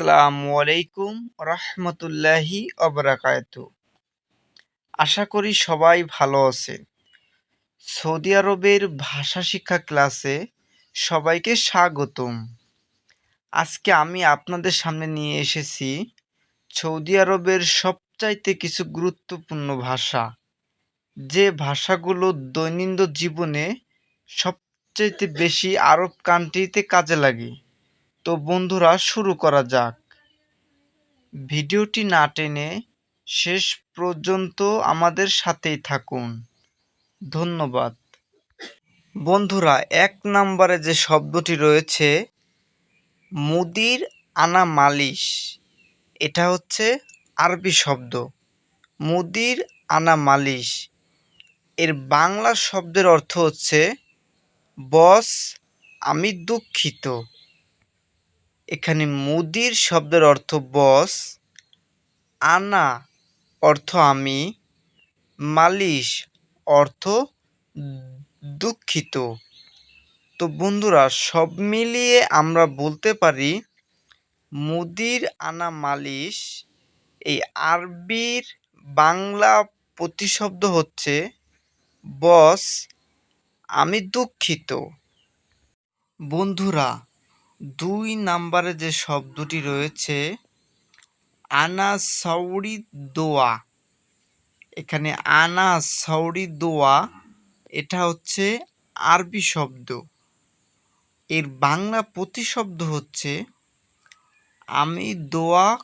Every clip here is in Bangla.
আসসালামু আলাইকুম রহমতুল্লাহি অবরাকাত আশা করি সবাই ভালো আছে সৌদি আরবের ভাষা শিক্ষা ক্লাসে সবাইকে স্বাগতম। আজকে আমি আপনাদের সামনে নিয়ে এসেছি সৌদি আরবের সবচাইতে কিছু গুরুত্বপূর্ণ ভাষা, যে ভাষাগুলো দৈনন্দিন জীবনে সবচাইতে বেশি আরব কান্ট্রিতে কাজে লাগে। তো বন্ধুরা, শুরু করা যাক। ভিডিওটি না টেনে শেষ পর্যন্ত আমাদের সাথেই থাকুন। ধন্যবাদ। বন্ধুরা, এক নম্বরে যে শব্দটি রয়েছে, মুদির আনা মালিশ। এটা হচ্ছে আরবি শব্দ। মুদির আনা মালিশ। এর বাংলা শব্দের অর্থ হচ্ছে, বস, আমি দুঃখিত। এখানে মুদির শব্দের অর্থ বস আনা অর্থ আমি, মালিশ অর্থ দুঃখিত। তো বন্ধুরা, সব মিলিয়ে আমরা বলতে পারি, মুদির আনা মালিশ, এই আরবির বাংলা প্রতিশব্দ হচ্ছে বস আমি দুঃখিত। বন্ধুরা দুই নাম্বারে যে শব্দটি রয়েছে আনা সৌরি দোয়া এখানে আনা সৌরি দোয়া এটা হচ্ছে আরবি শব্দ। এর বাংলা প্রতিশব্দ হচ্ছে, আমি দোয়া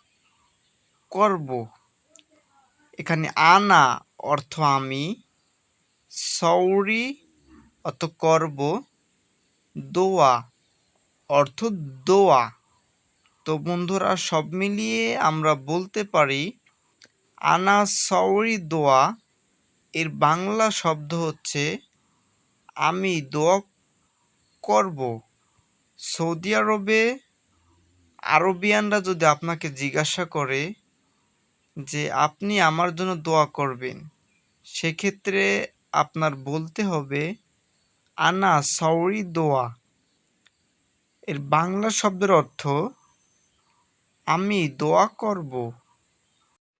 করব। এখানে আনা অর্থ আমি, সৌরি অর্থ করব, দোয়া। অর্থ দোয়া। তো বন্ধুরা, সব মিলিয়ে আমরা বলতে পারি আনা সৌরি দোয়া, এর বাংলা শব্দ হচ্ছে, আমি দোয়া করব। সৌদি আরবে আরবিয়ানরা যদি আপনাকে জিজ্ঞাসা করে যে, আপনি আমার জন্য দোয়া করবেন? সেক্ষেত্রে আপনার বলতে হবে আনা সৌরি দোয়া। এর বাংলা শব্দের অর্থ, আমি দোয়া করব।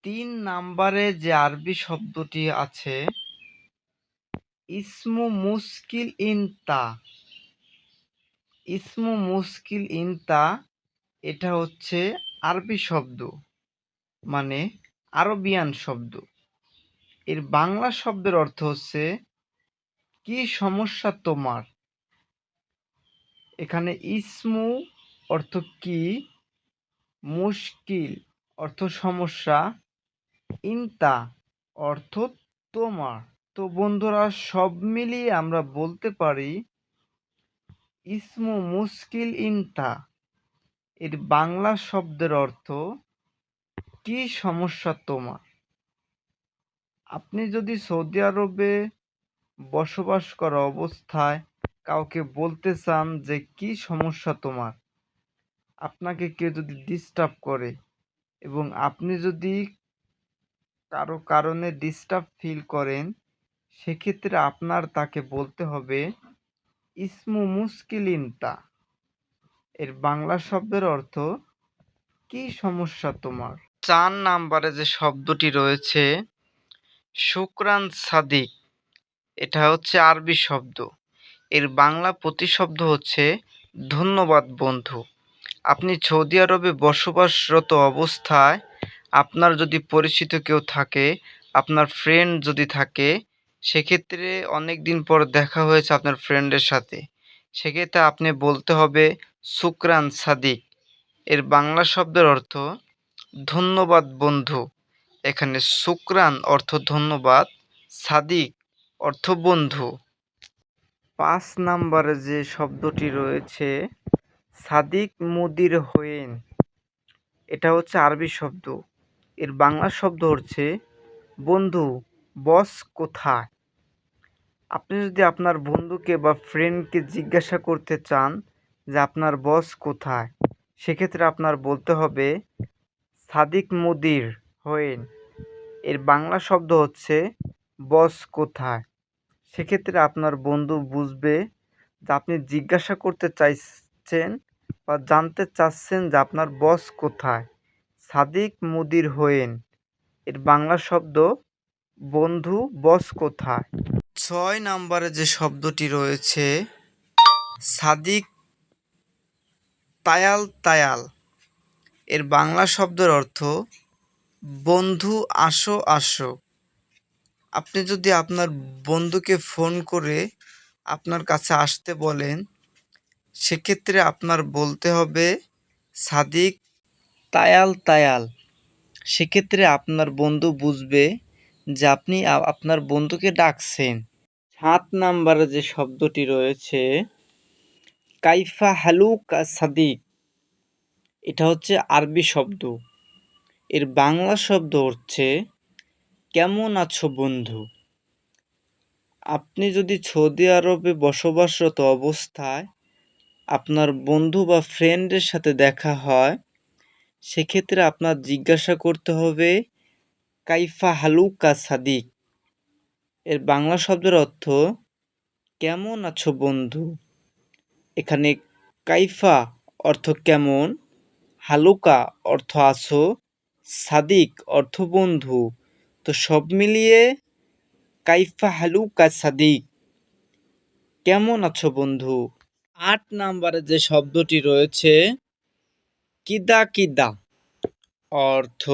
তিন নাম্বারে যে আরবি শব্দটি আছে, ইসমু মুশকিল ইনতা ইসমু মুশকিল ইনতা এটা হচ্ছে আরবি শব্দ মানে আরবিয়ান শব্দ। এর বাংলা শব্দের অর্থ হচ্ছে, কি সমস্যা তোমার? এখানে ইসমু অর্থ কি? মুশকিল অর্থ সমস্যা। ইনতা অর্থ তোমার। তো বন্ধুরা, সব মিলিয়ে আমরা বলতে পারি ইসমু মুশকিল ইনতা। এর বাংলা শব্দের অর্থ কি সমস্যা তোমার? আপনি যদি সৌদি আরবে বসবাস করা অবস্থায় কাউকে বলতে চান যে, কি সমস্যা তোমার? আপনাকে কেউ যদি ডিস্টার্ব করে এবং আপনি যদি কারও কারণে ডিস্টার্ব ফিল করেন, সেক্ষেত্রে আপনার তাকে বলতে হবে, ইসমু মুশকিলিনতা। এর বাংলা শব্দের অর্থ, কি সমস্যা তোমার? চার নাম্বারে যে শব্দটি রয়েছে, শুক্রান সাদিক। এটা হচ্ছে আরবি শব্দ। এর বাংলা প্রতিশব্দ হচ্ছে ধন্যবাদ বন্ধু। আপনি সৌদি আরবে বসবাসরত অবস্থায় আপনার যদি পরিচিত কেউ থাকে, আপনার ফ্রেন্ড যদি থাকে, সেক্ষেত্রে অনেক দিন পর দেখা হয়েছে আপনার ফ্রেন্ডের সাথে। সেক্ষেত্রে আপনি বলতে হবে, শুক্রান সাদিক। এর বাংলা শব্দের অর্থ, ধন্যবাদ বন্ধু। এখানে শুক্রান অর্থ ধন্যবাদ, সাদিক অর্থ বন্ধু। পাঁচ নাম্বারে যে শব্দটি রয়েছে, সাদিক মুদির হয়েন, এটা হচ্ছে আরবি শব্দ। এর বাংলা শব্দ হচ্ছে, বন্ধু, বস কোথায়? আপনি যদি আপনার বন্ধুকে বা ফ্রেন্ডকে জিজ্ঞাসা করতে চান যে আপনার বস কোথায়, সেক্ষেত্রে আপনার বলতে হবে, সাদিক মুদির হয়েন। এর বাংলা শব্দ হচ্ছে, বস কোথায়? সেক্ষেত্রে আপনার বন্ধু বুঝবে যে আপনি জিজ্ঞাসা করতে চাইছেন বা জানতে চাচ্ছেন যে আপনার বস কোথায়। সাদিক মুদির হয়েন, এর বাংলা শব্দ বন্ধু বস কোথায়? ছয় নম্বরে যে শব্দটি রয়েছে, সাদিক তায়াল তায়াল, এর বাংলা শব্দের অর্থ বন্ধু আসো আসো। আপনি যদি আপনার বন্ধুকে ফোন করে আপনার কাছে আসতে বলেন, সেক্ষেত্রে আপনার বলতে হবে, সাদিক, তায়াল তায়াল। সেক্ষেত্রে আপনার বন্ধু বুঝবে যে আপনি আপনার বন্ধুকে ডাকছেন। সাত নাম্বারে যে শব্দটি রয়েছে, কাইফা হালুকা সাদিক। এটা হচ্ছে আরবি শব্দ। এর বাংলা শব্দ হচ্ছে কেমন আছো বন্ধু? আপনি যদি সৌদি আরবে বসবাসরত অবস্থায় আপনার বন্ধু বা ফ্রেন্ডের সাথে দেখা হয়, সেক্ষেত্রে আপনার জিজ্ঞাসা করতে হবে, কাইফা হালুকা সাদিক? এর বাংলা শব্দের অর্থ, কেমন আছো বন্ধু? এখানে কাইফা অর্থ কেমন, হালুকা অর্থ আছো, সাদিক অর্থ বন্ধু। তো সব মিলিয়ে কাইফা হালুকা সাদিক। কেমন আছো বন্ধু? আট নাম্বারে যে শব্দটি রয়েছে, কিদা কিদা। অর্থ,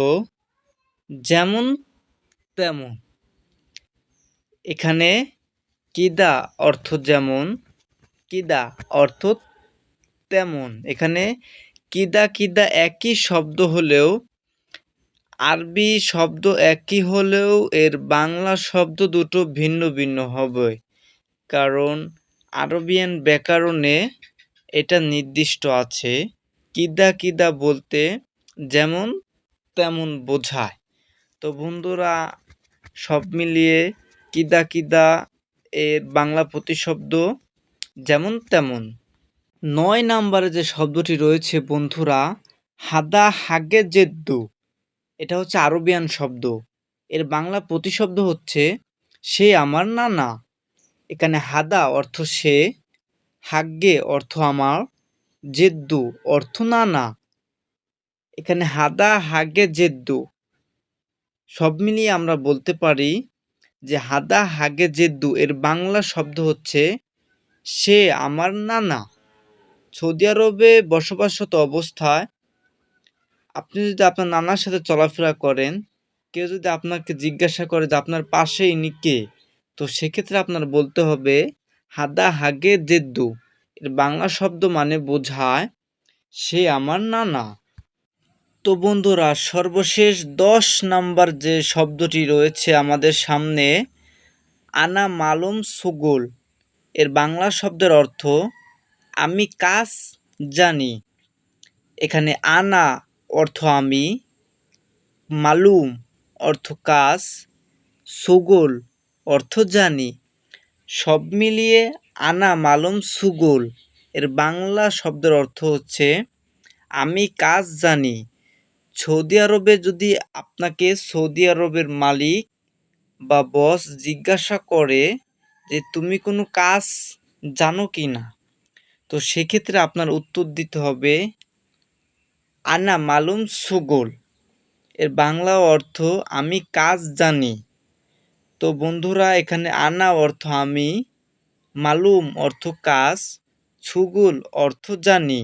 যেমন তেমন। এখানে কিদা অর্থ যেমন, কিদা অর্থ তেমন। এখানে কিদা কিদা একই শব্দ হলেও আরবি শব্দ একই হলেও এর বাংলা শব্দ দুটো ভিন্ন ভিন্ন হবে। কারণ আরবিয়ান ব্যাকরণে এটা নির্দিষ্ট আছে। কিদা কিদা বলতে যেমন তেমন বোঝায়। তো বন্ধুরা, সব মিলিয়ে কিদা কিদা এর বাংলা প্রতিশব্দ যেমন তেমন। নয় নাম্বারে যে শব্দটি রয়েছে বন্ধুরা, হাদা হাগে জেদ্দু। এটা হচ্ছে আরবিয়ান শব্দ। এর বাংলা প্রতিশব্দ হচ্ছে, সে আমার নানা। এখানে হাদা অর্থ সে, হাগ্গে অর্থ আমার, জেদ্দু অর্থ নানা। এখানে হাদা হাগে জেদ্দু। সব মিলিয়ে আমরা বলতে পারি যে হাদা হাগে জেদ্দু, এর বাংলা শব্দ হচ্ছে, সে আমার নানা। সৌদি আরবে বসবাসরত অবস্থায় আপনি যদি আপনার নানার সাথে চলাফেরা করেন, কেউ যদি আপনাকে জিজ্ঞাসা করে যে আপনার পাশে ইনি কে, তো সেক্ষেত্রে আপনার বলতে হবে, হাদা হাগে জেদ্দু। এর বাংলা শব্দ মানে বোঝায়, সে আমার নানা। তো বন্ধুরা, সর্বশেষ দশ নাম্বার যে শব্দটি রয়েছে আমাদের সামনে, আনা মালুম সুগুল। এর বাংলা শব্দের অর্থ, আমি কাজ জানি। এখানে আনা অর্থ আমি, মালুম অর্থ কাজ, সুগুল অর্থ জানি। সব মিলিয়ে আনা মালুম সুগুল। এর বাংলা শব্দের অর্থ হচ্ছে, আমি কাজ জানি। সৌদি আরবে যদি আপনাকে সৌদি আরবের মালিক বা বস জিজ্ঞাসা করে যে, তুমি কোনো কাজ জানো কি না তো সেক্ষেত্রে আপনার উত্তর দিতে হবে আনা মালুম সুগুল। এর বাংলা অর্থ, আমি কাজ জানি। তো বন্ধুরা, এখানে আনা অর্থ, আমি মালুম অর্থ কাজ, সুগুল অর্থ জানি।